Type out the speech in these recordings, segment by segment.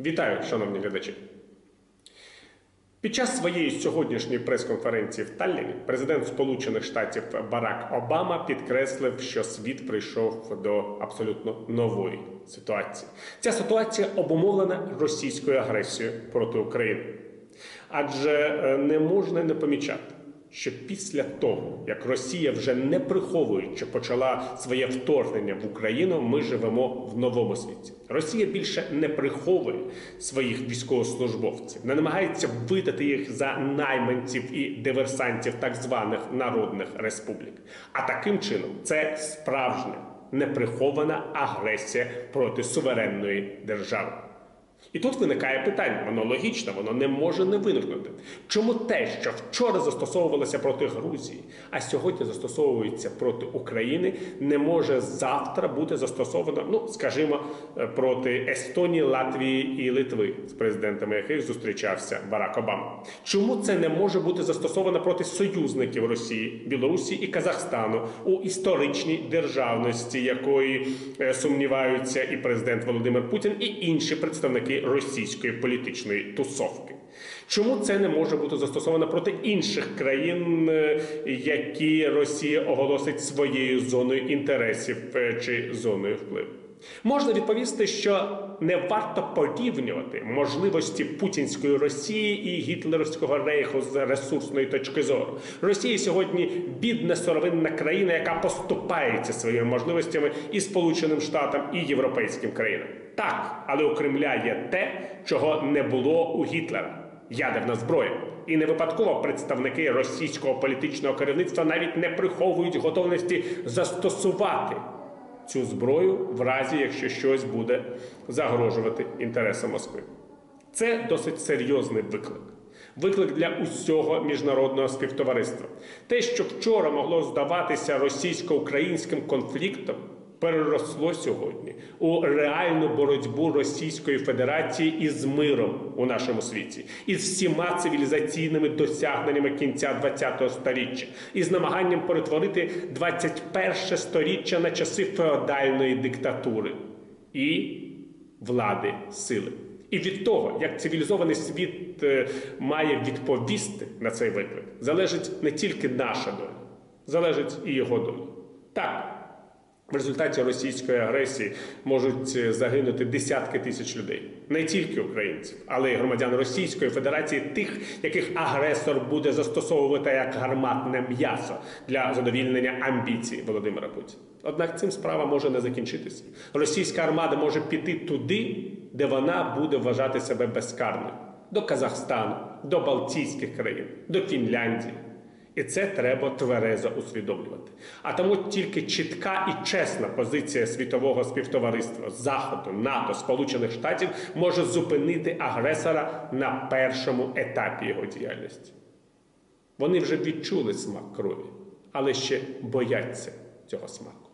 Вітаю, шановні глядачі. Під час своєї сьогоднішньої прес-конференції в Талліні президент Сполучених Штатів Барак Обама підкреслив, що світ прийшов до абсолютно нової ситуації. Ця ситуація обумовлена російською агресією проти України. Адже е, не можна не помічати, що після того, як Росія вже не приховуючи почала своє вторгнення в Україну, ми живемо в новому світі. Росія більше не приховує своїх військовослужбовців, не намагається видати їх за найманців і диверсантів так званих народних республік. А таким чином це справжня неприхована агресія проти суверенної держави. І тут виникає питання, воно логічно, воно не може не виникнути. Чому те, що вчора застосовувалося проти Грузії, а сьогодні застосовується проти України, не може завтра бути застосовано, ну скажімо, е, проти Естонії, Латвії і Литви, з президентами яких зустрічався Барак Обама? Чому це не може бути застосовано проти союзників Росії, Білорусі і Казахстану у історичній державності, якої е, сумніваються і президент Володимир Путін, і інші представники російської політичної тусовки. Чому це не може бути застосовано проти інших країн, е, які Росія оголосить своєю зоною інтересів е, чи зоною впливу? Можна відповісти, що не варто порівнювати можливості путінської Росії і гітлерівського рейху з ресурсної точки зору. Росія сьогодні бідна сировинна країна, яка поступається своїми можливостями і Сполученим Штатам, і європейським країнам. Так, але у Кремля є те, чого не було у Гітлера ядерна зброя. І не випадково представники російського політичного керівництва навіть не приховують готовності застосувати цю зброю в разі, якщо щось буде загрожувати інтересам Москви. Це досить серйозний виклик. Виклик для усього міжнародного співтовариства. Те, що вчора могло здаватися російсько-українським конфліктом, переросло сьогодні у реальну боротьбу Російської Федерації із миром у нашому світі, із всіма цивілізаційними досягненнями кінця ХХ століття, із намаганням перетворити 21 сторіччя на часи феодальної диктатури і влади сили. І від того, як цивілізований світ е, має відповісти на цей виклик, залежить не тільки наша доля, залежить і його доля. Так, в результаті російської агресії можуть е, загинути десятки тисяч людей, не тільки українців, але й громадян Російської Федерації, тих, яких агресор буде застосовувати як гарматне м'ясо для задовільнення амбіцій Володимира Путіна. Однак цим справа може не закінчитися. Російська армада може піти туди, де вона буде вважати себе безкарною до Казахстану, до Балтійських країн, до Фінляндії. І це треба тверезо усвідомлювати. А тому тільки чітка і чесна позиція світового співтовариства Заходу, НАТО, Сполучених Штатів може зупинити агресора на першому етапі його діяльності. Вони вже відчули смак крові, але ще бояться цього смаку.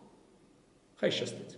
Хай щастить.